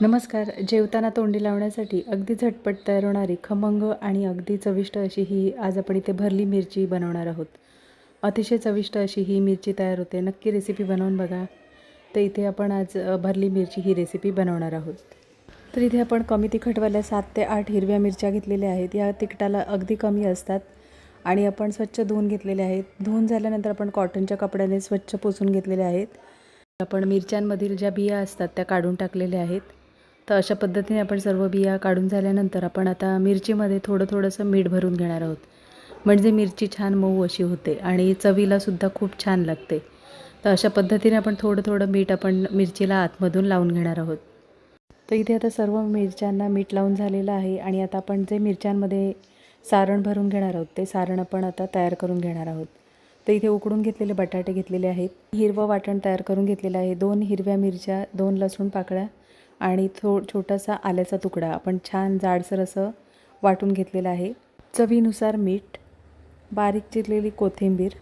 नमस्कार. जेवताना तोंडी लावण्यासाठी अगदी झटपट तयार होणारी खमंग आणि अगदी चविष्ट अशी ही आज आपण इथे भरली मिरची बनवणार आहोत. अतिशय चविष्ट अशी ही मिरची तयार होते. नक्की रेसिपी बनवून बघा. तर इथे आपण आज भरली मिरची ही रेसिपी बनवणार आहोत. तर इथे आपण कमी तिखटवाल्या सात ते आठ हिरव्या मिरच्या घेतलेल्या आहेत. या तिखटाला अगदी कमी असतात आणि आपण स्वच्छ धुवून घेतलेले आहेत. धुवून झाल्यानंतर आपण कॉटनच्या कपड्याने स्वच्छ पुसून घेतलेले आहेत. आपण मिरच्यांमधील ज्या बिया असतात त्या काढून टाकलेल्या आहेत. तर अशा पद्धतीने आपण सर्व बिया काढून झाल्यानंतर आपण आता मिरचीमध्ये थोडं थोडंसं मीठ भरून घेणार आहोत. म्हणजे मिरची छान मऊ अशी होते आणि चवीलासुद्धा खूप छान लागते. तर अशा पद्धतीने आपण थोडं थोडं मीठ आपण मिरचीला आतमधून लावून घेणार आहोत. तर इथे आता सर्व मिरच्यांना मीठ लावून झालेलं आहे आणि आता आपण जे मिरच्यांमध्ये सारण भरून घेणार आहोत ते सारण आपण आता तयार करून घेणार आहोत. तर इथे उकडून घेतलेले बटाटे घेतलेले आहेत. हिरवं वाटण तयार करून घेतलेलं आहे. दोन हिरव्या मिरच्या दोन लसूण पाकळ्या आणि थो छोटासा आल्याचा तुकडा. आपण छान जाडसर असं वाटून घेतलेलं आहे. चवीनुसार मीठ बारीक चिरलेली कोथिंबीर.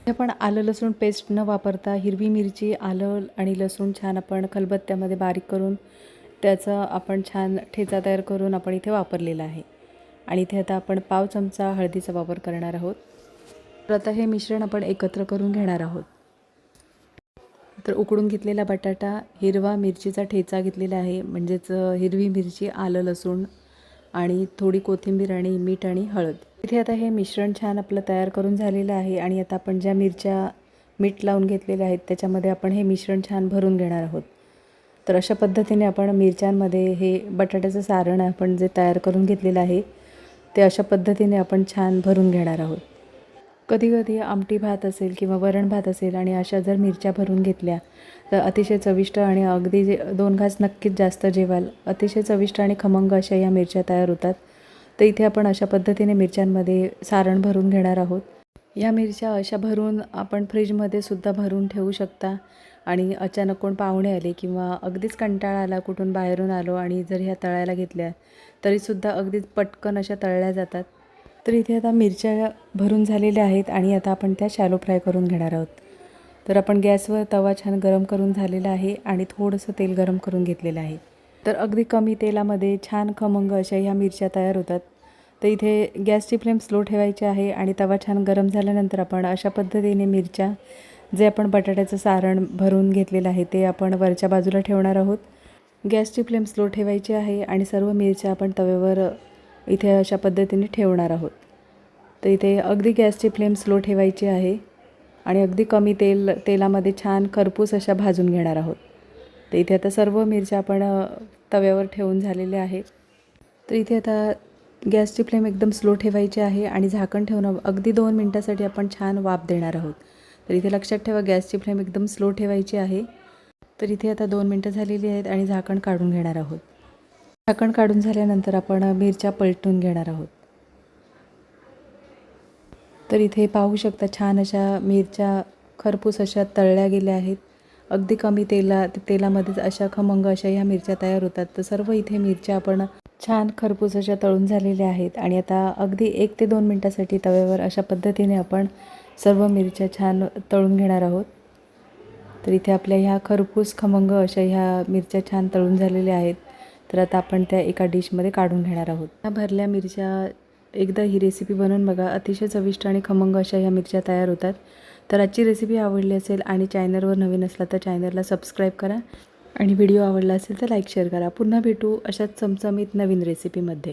इथे आपण आलं लसूण पेस्ट न वापरता हिरवी मिरची आलं आणि लसूण छान आपण खलबत्त्यामध्ये बारीक करून त्याचं आपण छान ठेचा तयार करून आपण इथे वापरलेला आहे. आणि इथे आता आपण पाव चमचा हळदीचा वापर करणार आहोत. तर आता हे मिश्रण आपण एकत्र करून घेणार आहोत. तर उकडून घेतलेला बटाटा हिरवा मिरचीचा ठेचा घेतलेला आहे. म्हणजेच हिरवी मिरची आलं लसूण आणि थोडी कोथिंबीर आणि मीठ आणि हळद. इथे आता हे मिश्रण छान आपलं तयार करून झालेलं आहे आणि आता आपण ज्या मिरच्या मीठ लावून घेतलेल्या आहेत त्याच्यामध्ये आपण हे मिश्रण छान भरून घेणार आहोत. तर अशा पद्धतीने आपण मिरच्यांमध्ये हे बटाट्याचं सारण आपण जे तयार करून घेतलेलं आहे ते अशा पद्धतीने आपण छान भरून घेणार आहोत. कधी कधी आमटी भात असेल किंवा वरण भात असेल आणि अशा जर मिरच्या भरून घेतल्या तर अतिशय चविष्ट आणि अगदी जे दोन घास नक्कीच जास्त जेवाल. अतिशय चविष्ट आणि खमंग अशा या मिरच्या तयार होतात. तर इथे आपण अशा पद्धतीने मिरच्यांमध्ये सारण भरून घेणार आहोत. या मिरच्या अशा भरून आपण फ्रीजमध्ये सुद्धा भरून ठेवू शकता आणि अचानक कोण पाहुणे आले किंवा अगदीच कंटाळा आला कुठून बाहेरून आलो आणि जर ह्या तळायला घेतल्या तरीसुद्धा अगदीच पटकन अशा तळल्या जातात. तर इथे आता मिरच्या भरून झालेल्या आहेत आणि आता आपण त्या शॅलो फ्राय करून घेणार आहोत. तर आपण गॅसवर तवा छान गरम करून झालेला आहे आणि थोडंसं तेल गरम करून घेतलेलं आहे. तर अगदी कमी तेलामध्ये छान खमंग अशा ह्या मिरच्या तयार होतात. तर इथे गॅसची फ्लेम स्लो ठेवायची आहे आणि तवा छान गरम झाल्यानंतर आपण अशा पद्धतीने मिरच्या जे आपण बटाट्याचं सारण भरून घेतलेलं आहे ते आपण वरच्या बाजूला ठेवणार आहोत. गॅसची फ्लेम स्लो ठेवायची आहे आणि सर्व मिरच्या आपण तव्यावर इथे अशा पद्धतीने ठेवणार आहोत. तर इथे अगदी गॅसची फ्लेम स्लो ठेवायची आहे आणि अगदी कमी तेल तेलामध्ये छान खरपूस अशा भाजून घेणार आहोत. तर इथे आता सर्व मिरच्या आपण तव्यावर ठेवून झालेल्या आहेत. तर इथे आता गॅसची फ्लेम एकदम स्लो ठेवायची आहे आणि झाकण ठेवणं अगदी दोन मिनटासाठी आपण छान वाफ देणार आहोत. तर इथे लक्षात ठेवा गॅसची फ्लेम एकदम स्लो ठेवायची आहे. तर इथे आता दोन मिनटं झालेली आहेत आणि झाकण काढून घेणार आहोत. झाकण काढून झाल्यानंतर आपण मिरच्या पलटून घेणार आहोत. तर इथे पाहू शकता छान अशा मिरच्या खरपूस अशा तळल्या गेल्या आहेत. अगदी कमी तेला तेलामध्येच अशा खमंग अशा ह्या मिरच्या तयार होतात. तर सर्व इथे मिरच्या आपण छान खरपूस अशा तळून झालेल्या आहेत आणि आता अगदी एक ते दोन मिनटासाठी तव्यावर अशा पद्धतीने आपण सर्व मिरच्या छान तळून घेणार आहोत. तर इथे आपल्या ह्या खरपूस खमंग अशा ह्या मिरच्या छान तळून झालेल्या आहेत. तर आता आपण त्या एका डिशमध्ये काढून घेणार आहोत. ह्या भरल्या मिरच्या एकदा ही रेसिपी बनवून बघा अतिशय चविष्ट आणि खमंग अशा ह्या मिरच्या तयार होतात. तर आजची रेसिपी आवडली असेल आणि चॅनलवर नवीन असला तर चॅनलला सबस्क्राईब करा. आणि व्हिडिओ आवडला असेल तर लाईक शेअर करा. पुन्हा भेटू अशाच चमचमीत नवीन रेसिपीमध्ये